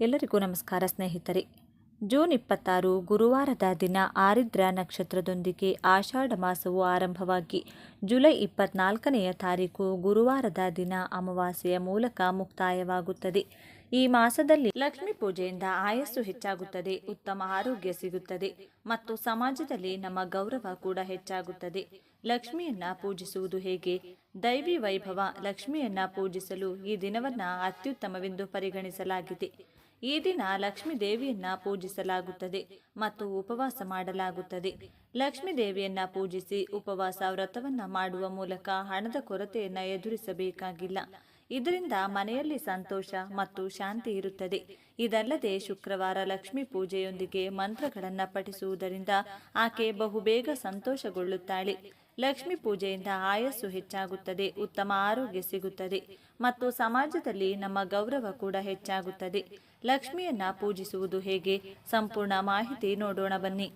ಎಲ್ಲರಿಗೂ ನಮಸ್ಕಾರ ಸ್ನೇಹಿತರೆ. ಜೂನ್ ಇಪ್ಪತ್ತಾರು ಗುರುವಾರದ ದಿನ ಆರಿದ್ರ ನಕ್ಷತ್ರದೊಂದಿಗೆ ಆಷಾಢ ಮಾಸವು ಆರಂಭವಾಗಿ ಜುಲೈ ಇಪ್ಪತ್ನಾಲ್ಕನೆಯ ತಾರೀಕು ಗುರುವಾರದ ದಿನ ಅಮಾವಾಸ್ಯೆಯ ಮೂಲಕ ಮುಕ್ತಾಯವಾಗುತ್ತದೆ. ಈ ಮಾಸದಲ್ಲಿ ಲಕ್ಷ್ಮೀ ಪೂಜೆಯಿಂದ ಆಯಸ್ಸು ಹೆಚ್ಚಾಗುತ್ತದೆ, ಉತ್ತಮ ಆರೋಗ್ಯ ಸಿಗುತ್ತದೆ ಮತ್ತು ಸಮಾಜದಲ್ಲಿ ನಮ್ಮ ಗೌರವ ಕೂಡ ಹೆಚ್ಚಾಗುತ್ತದೆ. ಲಕ್ಷ್ಮಿಯನ್ನ ಪೂಜಿಸುವುದು ಹೇಗೆ? ದೈವಿ ವೈಭವ ಲಕ್ಷ್ಮಿಯನ್ನ ಪೂಜಿಸಲು ಈ ದಿನವನ್ನ ಅತ್ಯುತ್ತಮವೆಂದು ಪರಿಗಣಿಸಲಾಗಿದೆ. ಈ ದಿನ ಲಕ್ಷ್ಮೀ ದೇವಿಯನ್ನ ಪೂಜಿಸಲಾಗುತ್ತದೆ ಮತ್ತು ಉಪವಾಸ ಮಾಡಲಾಗುತ್ತದೆ. ಲಕ್ಷ್ಮೀ ದೇವಿಯನ್ನ ಪೂಜಿಸಿ ಉಪವಾಸ ವ್ರತವನ್ನ ಮಾಡುವ ಮೂಲಕ ಹಣದ ಕೊರತೆಯನ್ನ ಎದುರಿಸಬೇಕಾಗಿಲ್ಲ. ಇದರಿಂದ ಮನೆಯಲ್ಲಿ ಸಂತೋಷ ಮತ್ತು ಶಾಂತಿ ಇರುತ್ತದೆ. ಇದಲ್ಲದೆ ಶುಕ್ರವಾರ ಲಕ್ಷ್ಮೀ ಪೂಜೆಯೊಂದಿಗೆ ಮಂತ್ರಗಳನ್ನು ಪಠಿಸುವುದರಿಂದ ಆಕೆ ಬಹುಬೇಗ ಸಂತೋಷಗೊಳ್ಳುತ್ತಾಳೆ. ಲಕ್ಷ್ಮೀ ಪೂಜೆಯಿಂದ ಆಯಸ್ಸು ಹೆಚ್ಚಾಗುತ್ತದೆ, ಉತ್ತಮ ಆರೋಗ್ಯ ಸಿಗುತ್ತದೆ ಮತ್ತು ಸಮಾಜದಲ್ಲಿ ನಮ್ಮ ಗೌರವ ಕೂಡ ಹೆಚ್ಚಾಗುತ್ತದೆ. ಲಕ್ಷ್ಮಿಯನ್ನ ಪೂಜಿಸುವುದು ಹೇಗೆ? ಸಂಪೂರ್ಣ ಮಾಹಿತಿ ನೋಡೋಣ ಬನ್ನಿ.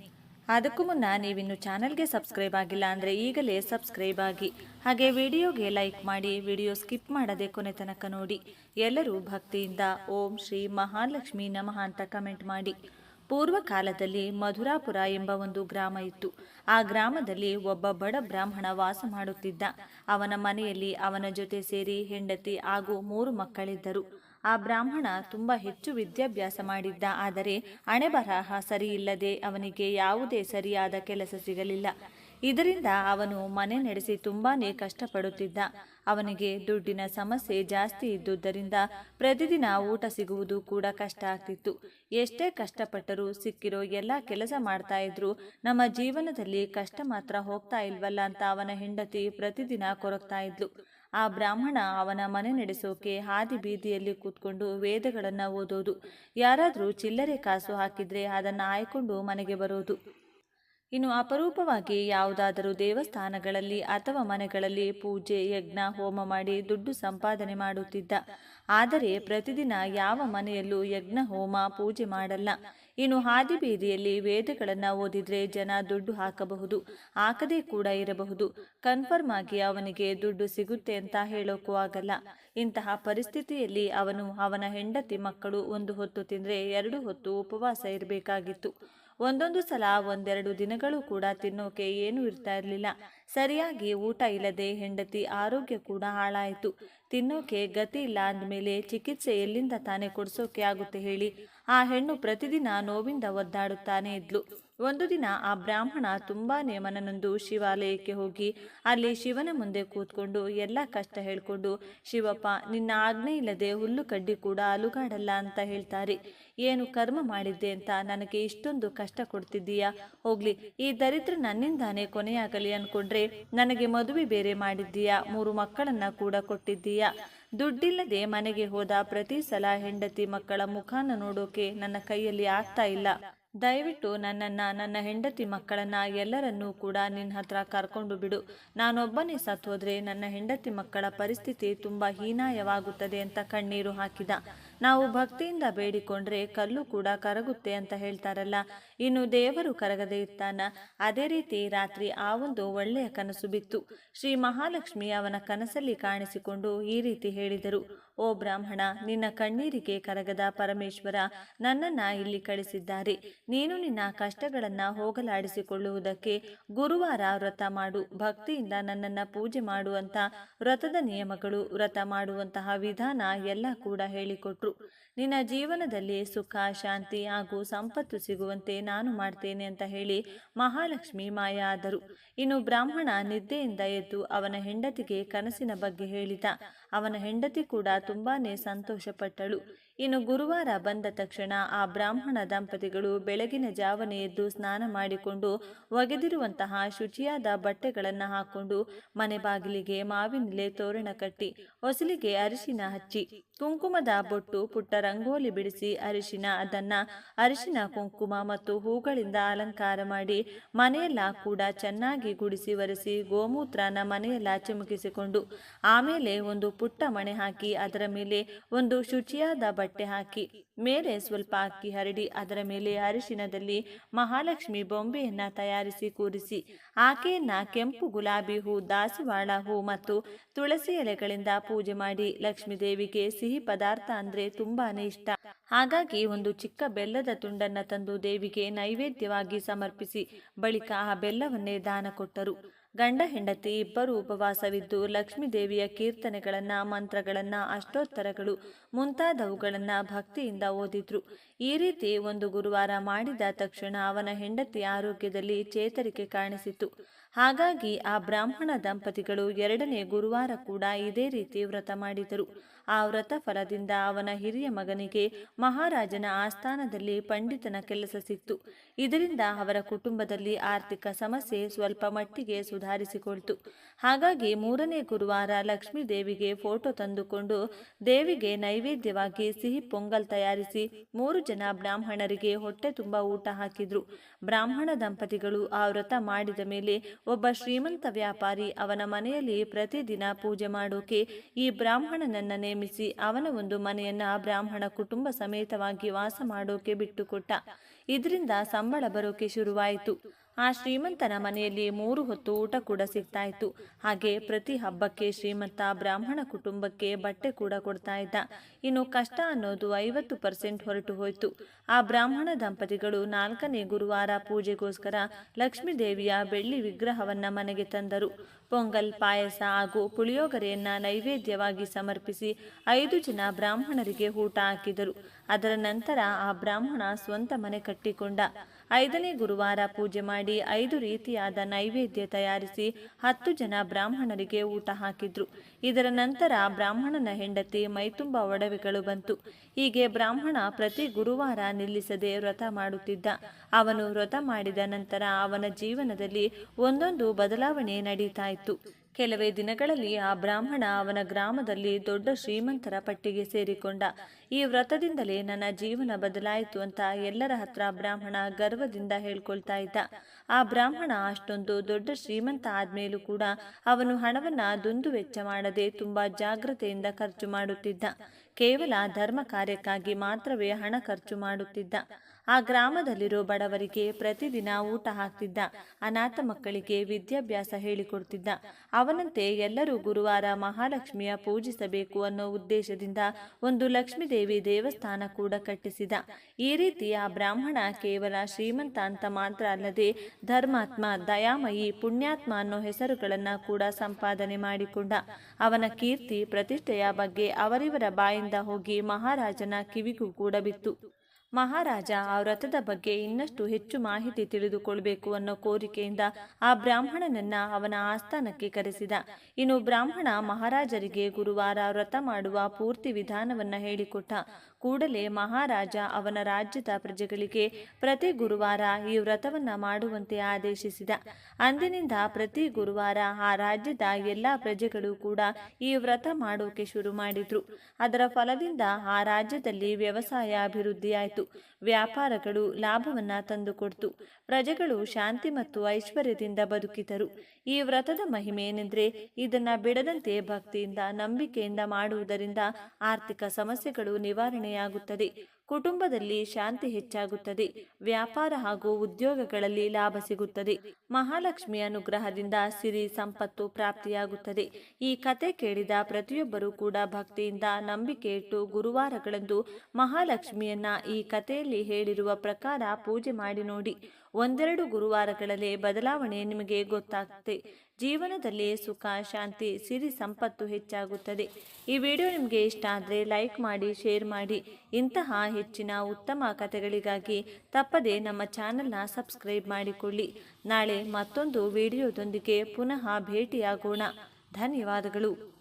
ಅದಕ್ಕೂ ಮುನ್ನ ನೀವಿನ್ನು ಚಾನಲ್ಗೆ ಸಬ್ಸ್ಕ್ರೈಬ್ ಆಗಿಲ್ಲ ಅಂದರೆ ಈಗಲೇ ಸಬ್ಸ್ಕ್ರೈಬ್ ಆಗಿ. ಹಾಗೆ ವಿಡಿಯೋಗೆ ಲೈಕ್ ಮಾಡಿ, ವಿಡಿಯೋ ಸ್ಕಿಪ್ ಮಾಡದೆ ಕೊನೆ ತನಕ ನೋಡಿ. ಎಲ್ಲರೂ ಭಕ್ತಿಯಿಂದ ಓಂ ಶ್ರೀ ಮಹಾಲಕ್ಷ್ಮಿ ನಮಃ ಅಂತ ಕಮೆಂಟ್ ಮಾಡಿ. ಪೂರ್ವ ಕಾಲದಲ್ಲಿ ಮಧುರಾಪುರ ಎಂಬ ಒಂದು ಗ್ರಾಮ ಇತ್ತು. ಆ ಗ್ರಾಮದಲ್ಲಿ ಒಬ್ಬ ಬಡ ಬ್ರಾಹ್ಮಣ ವಾಸ ಮಾಡುತ್ತಿದ್ದ. ಅವನ ಮನೆಯಲ್ಲಿ ಅವನ ಜೊತೆ ಸೇರಿ ಹೆಂಡತಿ ಹಾಗೂ ಮೂರು ಮಕ್ಕಳಿದ್ದರು. ಆ ಬ್ರಾಹ್ಮಣ ತುಂಬ ಹೆಚ್ಚು ವಿದ್ಯಾಭ್ಯಾಸ ಮಾಡಿದ್ದ. ಆದರೆ ಅಣೆಬರಹ ಸರಿಯಿಲ್ಲದೆ ಅವನಿಗೆ ಯಾವುದೇ ಸರಿಯಾದ ಕೆಲಸ ಸಿಗಲಿಲ್ಲ. ಇದರಿಂದ ಅವನು ಮನೆ ನಡೆಸಿ ತುಂಬಾನೇ ಕಷ್ಟಪಡುತ್ತಿದ್ದ. ಅವನಿಗೆ ದುಡ್ಡಿನ ಸಮಸ್ಯೆ ಜಾಸ್ತಿ ಇದ್ದುದರಿಂದ ಪ್ರತಿದಿನ ಊಟ ಸಿಗುವುದು ಕೂಡ ಕಷ್ಟ ಆಗ್ತಿತ್ತು. ಎಷ್ಟೇ ಕಷ್ಟಪಟ್ಟರೂ ಸಿಕ್ಕಿರೋ ಎಲ್ಲ ಕೆಲಸ ಮಾಡ್ತಾ ಇದ್ರು. ನಮ್ಮ ಜೀವನದಲ್ಲಿ ಕಷ್ಟ ಮಾತ್ರ ಹೋಗ್ತಾ ಇಲ್ವಲ್ಲ ಅಂತ ಅವನ ಹೆಂಡತಿ ಪ್ರತಿದಿನ ಕೊರಗ್ತಾ ಇದ್ಲು. ಆ ಬ್ರಾಹ್ಮಣ ಅವನ ಮನೆ ನಡೆಸೋಕೆ ಹಾದಿ ಬೀದಿಯಲ್ಲಿ ಕೂತ್ಕೊಂಡು ವೇದಗಳನ್ನು ಓದೋದು. ಯಾರಾದರೂ ಚಿಲ್ಲರೆ ಕಾಸು ಹಾಕಿದರೆ ಅದನ್ನು ಆಯ್ಕೊಂಡು ಮನೆಗೆ ಬರೋದು. ಇನ್ನು ಅಪರೂಪವಾಗಿ ಯಾವುದಾದರೂ ದೇವಸ್ಥಾನಗಳಲ್ಲಿ ಅಥವಾ ಮನೆಗಳಲ್ಲಿ ಪೂಜೆ, ಯಜ್ಞ, ಹೋಮ ಮಾಡಿ ದುಡ್ಡು ಸಂಪಾದನೆ ಮಾಡುತ್ತಿದ್ದ. ಆದರೆ ಪ್ರತಿದಿನ ಯಾವ ಮನೆಯಲ್ಲೂ ಯಜ್ಞ, ಹೋಮ, ಪೂಜೆ ಮಾಡಲ್ಲ. ಇನ್ನು ಹಾದಿ ಬೀದಿಯಲ್ಲಿ ವೇದಗಳನ್ನು ಓದಿದ್ರೆ ಜನ ದುಡ್ಡು ಹಾಕಬಹುದು, ಹಾಕದೇ ಕೂಡ ಇರಬಹುದು. ಕನ್ಫರ್ಮ್ ಆಗಿ ಅವನಿಗೆ ದುಡ್ಡು ಸಿಗುತ್ತೆ ಅಂತ ಹೇಳೋಕ್ಕೂ ಆಗಲ್ಲ. ಇಂತಹ ಪರಿಸ್ಥಿತಿಯಲ್ಲಿ ಅವನು ಅವನ ಹೆಂಡತಿ ಮಕ್ಕಳು ಒಂದು ಹೊತ್ತು ತಿಂದರೆ ಎರಡು ಹೊತ್ತು ಉಪವಾಸ ಇರಬೇಕಾಗಿತ್ತು. ಒಂದೊಂದು ಸಲ ಒಂದೆರಡು ದಿನಗಳು ಕೂಡ ತಿನ್ನೋಕೆ ಏನೂ ಇರ್ತಾ ಇರಲಿಲ್ಲ. ಸರಿಯಾಗಿ ಊಟ ಇಲ್ಲದೆ ಹೆಂಡತಿ ಆರೋಗ್ಯ ಕೂಡ ಹಾಳಾಯಿತು. ತಿನ್ನೋಕೆ ಗತಿ ಇಲ್ಲ ಅಂದಮೇಲೆ ಚಿಕಿತ್ಸೆ ಎಲ್ಲಿಂದ ತಾನೇ ಕೊಡಿಸೋಕೆ ಆಗುತ್ತೆ ಹೇಳಿ ಆ ಹೆಣ್ಣು ಪ್ರತಿದಿನ ನೋವಿಂದ ಒದ್ದಾಡುತ್ತಾನೆ ಇದ್ಲು. ಒಂದು ದಿನ ಆ ಬ್ರಾಹ್ಮಣ ತುಂಬಾನೇ ಮನನೊಂದು ಶಿವಾಲಯಕ್ಕೆ ಹೋಗಿ ಅಲ್ಲಿ ಶಿವನ ಮುಂದೆ ಕೂತ್ಕೊಂಡು ಎಲ್ಲ ಕಷ್ಟ ಹೇಳ್ಕೊಂಡು, ಶಿವಪ್ಪ, ನಿನ್ನ ಆಜ್ಞೆ ಇಲ್ಲದೆ ಹುಲ್ಲು ಕಡ್ಡಿ ಕೂಡ ಅಲುಗಾಡಲ್ಲ ಅಂತ ಹೇಳ್ತಾರೆ. ಏನು ಕರ್ಮ ಮಾಡಿದ್ದೆ ಅಂತ ನನಗೆ ಇಷ್ಟೊಂದು ಕಷ್ಟ ಕೊಡ್ತಿದ್ದೀಯಾ? ಹೋಗ್ಲಿ, ಈ ದರಿದ್ರ ನನ್ನಿಂದಾನೇ ಕೊನೆಯಾಗಲಿ ಅನ್ಕೊಂಡ್ರೆ ನನಗೆ ಮದುವೆ ಬೇರೆ ಮಾಡಿದ್ದೀಯಾ? ಮೂರು ಮಕ್ಕಳನ್ನ ಕೂಡ ಕೊಟ್ಟಿದ್ದೀಯಾ? ದುಡ್ಡಿಲ್ಲದೆ ಮನೆಗೆ ಹೋದ ಪ್ರತಿ ಸಲ ಹೆಂಡತಿ ಮಕ್ಕಳ ಮುಖಾನ ನೋಡೋಕೆ ನನ್ನ ಕೈಯಲ್ಲಿ ಆಗ್ತಾ ಇಲ್ಲ. ದಯವಿಟ್ಟು ನನ್ನನ್ನ, ನನ್ನ ಹೆಂಡತಿ ಮಕ್ಕಳನ್ನ ಎಲ್ಲರನ್ನೂ ಕೂಡ ನಿನ್ನ ಹತ್ರ ಕರ್ಕೊಂಡು ಬಿಡು. ನಾನೊಬ್ಬನೇ ಸತ್ತೋದ್ರೆ ನನ್ನ ಹೆಂಡತಿ ಮಕ್ಕಳ ಪರಿಸ್ಥಿತಿ ತುಂಬ ಹೀನಾಯವಾಗುತ್ತದೆ ಅಂತ ಕಣ್ಣೀರು ಹಾಕಿದ. ನಾವು ಭಕ್ತಿಯಿಂದ ಬೇಡಿಕೊಂಡ್ರೆ ಕಲ್ಲು ಕೂಡ ಕರಗುತ್ತೆ ಅಂತ ಹೇಳ್ತಾರಲ್ಲ. ಇನ್ನು ದೇವರು ಕರಗದೇ ಇರ್ತಾನ? ಅದೇ ರೀತಿ ರಾತ್ರಿ ಆ ಒಂದು ಒಳ್ಳೆಯ ಕನಸು ಬಿತ್ತು. ಶ್ರೀ ಮಹಾಲಕ್ಷ್ಮಿ ಅವನ ಕನಸಲ್ಲಿ ಕಾಣಿಸಿಕೊಂಡು ಈ ರೀತಿ ಹೇಳಿದರು. ಓ ಬ್ರಾಹ್ಮಣ, ನಿನ್ನ ಕಣ್ಣೀರಿಗೆ ಕರಗದ ಪರಮೇಶ್ವರ ನನ್ನನ್ನ ಇಲ್ಲಿ ಕಳಿಸಿದ್ದಾರೆ. ನೀನು ನಿನ್ನ ಕಷ್ಟಗಳನ್ನ ಹೋಗಲಾಡಿಸಿಕೊಳ್ಳುವುದಕ್ಕೆ ಗುರುವಾರ ವ್ರತ ಮಾಡು. ಭಕ್ತಿಯಿಂದ ನನ್ನನ್ನ ಪೂಜೆ ಮಾಡುವಂತ ವ್ರತದ ನಿಯಮಗಳು, ವ್ರತ ಮಾಡುವಂತಹ ವಿಧಾನ ಎಲ್ಲ ಕೂಡ ಹೇಳಿಕೊಟ್ರು. ನಿನ್ನ ಜೀವನದಲ್ಲಿ ಸುಖ, ಶಾಂತಿ ಹಾಗೂ ಸಂಪತ್ತು ಸಿಗುವಂತೆ ನಾನು ಮಾಡ್ತೇನೆ ಅಂತ ಹೇಳಿ ಮಹಾಲಕ್ಷ್ಮಿ ಮಾಯ ಆದರು. ಇನ್ನು ಬ್ರಾಹ್ಮಣ ನಿದ್ದೆಯಿಂದ ಎದ್ದು ಅವನ ಹೆಂಡತಿಗೆ ಕನಸಿನ ಬಗ್ಗೆ ಹೇಳಿದ. ಅವನ ಹೆಂಡತಿ ಕೂಡ ತುಂಬಾನೇ ಸಂತೋಷಪಟ್ಟಳು. ಇನ್ನು ಗುರುವಾರ ಬಂದ ತಕ್ಷಣ ಆ ಬ್ರಾಹ್ಮಣ ದಂಪತಿಗಳು ಬೆಳಗಿನ ಜಾವನೆ ಎದ್ದು ಸ್ನಾನ ಮಾಡಿಕೊಂಡು ಒಗೆದಿರುವಂತಹ ಶುಚಿಯಾದ ಬಟ್ಟೆಗಳನ್ನು ಹಾಕೊಂಡು ಮನೆ ಬಾಗಿಲಿಗೆ ಮಾವಿನಲೆ ತೋರಣ ಕಟ್ಟಿ ಹೊಸಲಿಗೆ ಅರಿಶಿನ ಹಚ್ಚಿ, ಕುಂಕುಮದ ಬೊಟ್ಟು ಪುಟ್ಟ ರಂಗೋಲಿ ಬಿಡಿಸಿ ಅರಿಶಿನ, ಅದನ್ನ ಅರಿಶಿನ, ಕುಂಕುಮ ಮತ್ತು ಹೂಗಳಿಂದ ಅಲಂಕಾರ ಮಾಡಿ ಮನೆಯೆಲ್ಲ ಕೂಡ ಚೆನ್ನಾಗಿ ಗುಡಿಸಿ ಒರೆಸಿ ಗೋಮೂತ್ರನ ಮನೆಯೆಲ್ಲ ಚಿಮುಕಿಸಿಕೊಂಡು, ಆಮೇಲೆ ಒಂದು ಪುಟ್ಟ ಮಣೆ ಹಾಕಿ ಅದರ ಮೇಲೆ ಒಂದು ಶುಚಿಯಾದ ಬಟ್ಟೆ ಹಾಕಿ ಮೇಲೆ ಸ್ವಲ್ಪ ಅಕ್ಕಿ ಹರಡಿ ಅದರ ಮೇಲೆ ಅರಿಶಿನದಲ್ಲಿ ಮಹಾಲಕ್ಷ್ಮಿ ಬೊಂಬೆಯನ್ನ ತಯಾರಿಸಿ ಕೂರಿಸಿ. ಆಕೆಯನ್ನ ಕೆಂಪು ಗುಲಾಬಿ ಹೂ, ದಾಸವಾಳ ಹೂ ಮತ್ತು ತುಳಸಿ ಎಲೆಗಳಿಂದ ಪೂಜೆ ಮಾಡಿ ಲಕ್ಷ್ಮೀ ದೇವಿಗೆ ಸಿಹಿ ಪದಾರ್ಥ ಅಂದ್ರೆ ತುಂಬಾನೇ ಇಷ್ಟ. ಹಾಗಾಗಿ ಒಂದು ಚಿಕ್ಕ ಬೆಲ್ಲದ ತುಂಡನ್ನ ತಂದು ದೇವಿಗೆ ನೈವೇದ್ಯವಾಗಿ ಸಮರ್ಪಿಸಿ, ಬಳಿಕ ಆ ಬೆಲ್ಲವನ್ನೇ ದಾನ ಕೊಟ್ಟರು. ಗಂಡ ಹೆಂಡತಿ ಇಬ್ಬರು ಉಪವಾಸವಿದ್ದು ಲಕ್ಷ್ಮೀ ದೇವಿಯ ಕೀರ್ತನೆಗಳನ್ನ, ಮಂತ್ರಗಳನ್ನ, ಅಷ್ಟೋತ್ತರಗಳು ಮುಂತಾದವುಗಳನ್ನ ಭಕ್ತಿಯಿಂದ ಓದಿದ್ರು. ಈ ರೀತಿ ಒಂದು ಗುರುವಾರ ಮಾಡಿದ ತಕ್ಷಣ ಅವನ ಹೆಂಡತಿ ಆರೋಗ್ಯದಲ್ಲಿ ಚೇತರಿಕೆ ಕಾಣಿಸಿತು ಹಾಗಾಗಿ ಆ ಬ್ರಾಹ್ಮಣ ದಂಪತಿಗಳು ಎರಡನೇ ಗುರುವಾರ ಕೂಡ ಇದೇ ರೀತಿ ವ್ರತ ಮಾಡಿದರು. ಆ ವ್ರತ ಫಲದಿಂದ ಅವನ ಹಿರಿಯ ಮಗನಿಗೆ ಮಹಾರಾಜನ ಆಸ್ಥಾನದಲ್ಲಿ ಪಂಡಿತನ ಕೆಲಸ ಸಿಕ್ತು. ಇದರಿಂದ ಅವರ ಕುಟುಂಬದಲ್ಲಿ ಆರ್ಥಿಕ ಸಮಸ್ಯೆ ಸ್ವಲ್ಪ ಮಟ್ಟಿಗೆ ಸುಧಾರಿಸಿಕೊಳ್ತು. ಹಾಗಾಗಿ ಮೂರನೇ ಗುರುವಾರ ಲಕ್ಷ್ಮೀ ದೇವಿಗೆ ಫೋಟೋ ತಂದುಕೊಂಡು ದೇವಿಗೆ ನೈವೇದ್ಯವಾಗಿ ಸಿಹಿ ಪೊಂಗಲ್ ತಯಾರಿಸಿ ಮೂರು ಜನ ಬ್ರಾಹ್ಮಣರಿಗೆ ಹೊಟ್ಟೆ ತುಂಬ ಊಟ ಹಾಕಿದ್ರು. ಬ್ರಾಹ್ಮಣ ದಂಪತಿಗಳು ಆ ವ್ರತ ಮಾಡಿದ ಮೇಲೆ ಒಬ್ಬ ಶ್ರೀಮಂತ ವ್ಯಾಪಾರಿ ಅವನ ಮನೆಯಲ್ಲಿ ಪ್ರತಿದಿನ ಪೂಜೆ ಮಾಡೋಕೆ ಈ ಬ್ರಾಹ್ಮಣನನ್ನ ನೇಮಿಸಿ ಅವನ ಒಂದು ಮನೆಯನ್ನ ಬ್ರಾಹ್ಮಣ ಕುಟುಂಬ ಸಮೇತವಾಗಿ ವಾಸ ಮಾಡೋಕೆ ಬಿಟ್ಟುಕೊಟ್ಟ. ಇದರಿಂದ ಸಂಬಳ ಬರೋಕೆ ಶುರುವಾಯಿತು. ಆ ಶ್ರೀಮಂತನ ಮನೆಯಲ್ಲಿ ಮೂರು ಹೊತ್ತು ಊಟ ಕೂಡ ಸಿಗ್ತಾ ಇತ್ತು. ಹಾಗೆ ಪ್ರತಿ ಹಬ್ಬಕ್ಕೆ ಶ್ರೀಮಂತ ಬ್ರಾಹ್ಮಣ ಕುಟುಂಬಕ್ಕೆ ಬಟ್ಟೆ ಕೂಡ ಕೊಡ್ತಾ ಇದ್ದ. ಇನ್ನು ಕಷ್ಟ ಅನ್ನೋದು ಐವತ್ತು ಪರ್ಸೆಂಟ್ ಹೊರಟು ಹೋಯಿತು. ಆ ಬ್ರಾಹ್ಮಣ ದಂಪತಿಗಳು ನಾಲ್ಕನೇ ಗುರುವಾರ ಪೂಜೆಗೋಸ್ಕರ ಲಕ್ಷ್ಮೀ ದೇವಿಯ ಬೆಳ್ಳಿ ವಿಗ್ರಹವನ್ನ ಮನೆಗೆ ತಂದರು. ಪೊಂಗಲ್, ಪಾಯಸ ಹಾಗೂ ಪುಳಿಯೋಗರೆಯನ್ನ ನೈವೇದ್ಯವಾಗಿ ಸಮರ್ಪಿಸಿ ಐದು ಜನ ಬ್ರಾಹ್ಮಣರಿಗೆ ಊಟ ಹಾಕಿದರು. ಅದರ ನಂತರ ಆ ಬ್ರಾಹ್ಮಣ ಸ್ವಂತ ಮನೆ ಕಟ್ಟಿಕೊಂಡ. ಐದನೇ ಗುರುವಾರ ಪೂಜೆ ಮಾಡಿ ಐದು ರೀತಿಯಾದ ನೈವೇದ್ಯ ತಯಾರಿಸಿ ಹತ್ತು ಜನ ಬ್ರಾಹ್ಮಣರಿಗೆ ಊಟ ಹಾಕಿದ್ರು. ಇದರ ನಂತರ ಬ್ರಾಹ್ಮಣನ ಹೆಂಡತಿ ಮೈತುಂಬ ಒಡವೆಗಳು ಬಂತು. ಹೀಗೆ ಬ್ರಾಹ್ಮಣ ಪ್ರತಿ ಗುರುವಾರ ನಿಲ್ಲಿಸದೆ ವ್ರತ ಮಾಡುತ್ತಿದ್ದ. ಅವನು ವ್ರತ ಮಾಡಿದ ನಂತರ ಅವನ ಜೀವನದಲ್ಲಿ ಒಂದೊಂದು ಬದಲಾವಣೆ ನಡೀತಾ ಇತ್ತು. ಕೆಲವೇ ದಿನಗಳಲ್ಲಿ ಆ ಬ್ರಾಹ್ಮಣ ಅವನ ಗ್ರಾಮದಲ್ಲಿ ದೊಡ್ಡ ಶ್ರೀಮಂತರ ಪಟ್ಟಿಗೆ ಸೇರಿಕೊಂಡ. ಈ ವ್ರತದಿಂದಲೇ ನನ್ನ ಜೀವನ ಬದಲಾಯಿತು ಅಂತ ಎಲ್ಲರ ಹತ್ರ ಬ್ರಾಹ್ಮಣ ಗರ್ವದಿಂದ ಹೇಳ್ಕೊಳ್ತಾ ಇದ್ದ. ಆ ಬ್ರಾಹ್ಮಣ ಅಷ್ಟೊಂದು ದೊಡ್ಡ ಶ್ರೀಮಂತ ಆದ್ಮೇಲೂ ಕೂಡ ಅವನು ಹಣವನ್ನ ದುಂದು ವೆಚ್ಚ ಮಾಡದೆ ತುಂಬಾ ಜಾಗ್ರತೆಯಿಂದ ಖರ್ಚು ಮಾಡುತ್ತಿದ್ದ. ಕೇವಲ ಧರ್ಮ ಕಾರ್ಯಕ್ಕಾಗಿ ಮಾತ್ರವೇ ಹಣ ಖರ್ಚು ಮಾಡುತ್ತಿದ್ದ. ಆ ಗ್ರಾಮದಲ್ಲಿರೋ ಬಡವರಿಗೆ ಪ್ರತಿದಿನ ಊಟ ಹಾಕ್ತಿದ್ದ. ಅನಾಥ ಮಕ್ಕಳಿಗೆ ವಿದ್ಯಾಭ್ಯಾಸ ಹೇಳಿಕೊಡ್ತಿದ್ದ. ಅವನಂತೆ ಎಲ್ಲರೂ ಗುರುವಾರ ಮಹಾಲಕ್ಷ್ಮಿಯ ಪೂಜಿಸಬೇಕು ಅನ್ನೋ ಉದ್ದೇಶದಿಂದ ಒಂದು ಲಕ್ಷ್ಮೀದೇವಿ ದೇವಸ್ಥಾನ ಕೂಡ ಕಟ್ಟಿಸಿದ. ಈ ರೀತಿ ಆ ಬ್ರಾಹ್ಮಣ ಕೇವಲ ಶ್ರೀಮಂತ ಅಂತ ಮಾತ್ರ ಅಲ್ಲದೆ ಧರ್ಮಾತ್ಮ, ದಯಾಮಯಿ, ಪುಣ್ಯಾತ್ಮ ಅನ್ನೋ ಹೆಸರುಗಳನ್ನ ಕೂಡ ಸಂಪಾದನೆ ಮಾಡಿಕೊಂಡ. ಅವನ ಕೀರ್ತಿ, ಪ್ರತಿಷ್ಠೆಯ ಬಗ್ಗೆ ಅವರಿವರ ಬಾಯಿಂದ ಹೋಗಿ ಮಹಾರಾಜನ ಕಿವಿಗೂ ಕೂಡ ಬಿತ್ತು. ಮಹಾರಾಜ ಆ ವ್ರತದ ಬಗ್ಗೆ ಇನ್ನಷ್ಟು ಹೆಚ್ಚು ಮಾಹಿತಿ ತಿಳಿದುಕೊಳ್ಬೇಕು ಅನ್ನೋ ಕೋರಿಕೆಯಿಂದ ಆ ಬ್ರಾಹ್ಮಣನನ್ನ ಅವನ ಆಸ್ಥಾನಕ್ಕೆ ಕರೆಸಿದ. ಇನ್ನು ಬ್ರಾಹ್ಮಣ ಮಹಾರಾಜರಿಗೆ ಗುರುವಾರ ವ್ರತ ಮಾಡುವ ಪೂರ್ತಿ ವಿಧಾನವನ್ನ ಹೇಳಿಕೊಟ್ಟ. ಕೂಡಲೇ ಮಹಾರಾಜ ಅವನ ರಾಜ್ಯದ ಪ್ರಜೆಗಳಿಗೆ ಪ್ರತಿ ಗುರುವಾರ ಈ ವ್ರತವನ್ನ ಮಾಡುವಂತೆ ಆದೇಶಿಸಿದ. ಅಂದಿನಿಂದ ಪ್ರತಿ ಗುರುವಾರ ಆ ರಾಜ್ಯದ ಎಲ್ಲ ಪ್ರಜೆಗಳು ಕೂಡ ಈ ವ್ರತ ಮಾಡೋಕೆ ಶುರು ಮಾಡಿದ್ರು. ಅದರ ಫಲದಿಂದ ಆ ರಾಜ್ಯದಲ್ಲಿ ವ್ಯವಸಾಯ ಅಭಿವೃದ್ಧಿಯಾಯಿತು. ವ್ಯಾಪಾರಗಳು ಲಾಭವನ್ನ ತಂದುಕೊಡ್ತು ಪ್ರಜೆಗಳು ಶಾಂತಿ ಮತ್ತು ಐಶ್ವರ್ಯದಿಂದ ಬದುಕಿದರು. ಈ ವ್ರತದ ಮಹಿಮೆ ಏನೆಂದ್ರೆ ಇದನ್ನ ಬಿಡದಂತೆ ಭಕ್ತಿಯಿಂದ, ನಂಬಿಕೆಯಿಂದ ಮಾಡುವುದರಿಂದ ಆರ್ಥಿಕ ಸಮಸ್ಯೆಗಳು ನಿವಾರಣೆಯಾಗುತ್ತದೆ. ಕುಟುಂಬದಲ್ಲಿ ಶಾಂತಿ ಹೆಚ್ಚಾಗುತ್ತದೆ. ವ್ಯಾಪಾರ ಹಾಗೂ ಉದ್ಯೋಗಗಳಲ್ಲಿ ಲಾಭ ಸಿಗುತ್ತದೆ. ಮಹಾಲಕ್ಷ್ಮಿ ಅನುಗ್ರಹದಿಂದ ಸಿರಿ ಸಂಪತ್ತು ಪ್ರಾಪ್ತಿಯಾಗುತ್ತದೆ. ಈ ಕತೆ ಕೇಳಿದ ಪ್ರತಿಯೊಬ್ಬರೂ ಕೂಡ ಭಕ್ತಿಯಿಂದ ನಂಬಿಕೆ ಇಟ್ಟು ಗುರುವಾರಗಳಂದು ಮಹಾಲಕ್ಷ್ಮಿಯನ್ನ ಈ ಕಥೆಯಲ್ಲಿ ಹೇಳಿರುವ ಪ್ರಕಾರ ಪೂಜೆ ಮಾಡಿ ನೋಡಿ. ಒಂದೆರಡು ಗುರುವಾರಗಳಲ್ಲಿ ಬದಲಾವಣೆ ನಿಮಗೆ ಗೊತ್ತಾಗುತ್ತೆ. ಜೀವನದಲ್ಲಿ ಸುಖ, ಶಾಂತಿ, ಸಿರಿ ಸಂಪತ್ತು ಹೆಚ್ಚಾಗುತ್ತದೆ. ಈ ವಿಡಿಯೋ ನಿಮಗೆ ಇಷ್ಟ ಆದರೆ ಲೈಕ್ ಮಾಡಿ, ಶೇರ್ ಮಾಡಿ. ಇಂತಹ ಹೆಚ್ಚಿನ ಉತ್ತಮ ಕಥೆಗಳಿಗಾಗಿ ತಪ್ಪದೆ ನಮ್ಮ ಚಾನಲ್ನ ಸಬ್ಸ್ಕ್ರೈಬ್ ಮಾಡಿಕೊಳ್ಳಿ. ನಾಳೆ ಮತ್ತೊಂದು ವಿಡಿಯೋದೊಂದಿಗೆ ಪುನಃ ಭೇಟಿಯಾಗೋಣ. ಧನ್ಯವಾದಗಳು.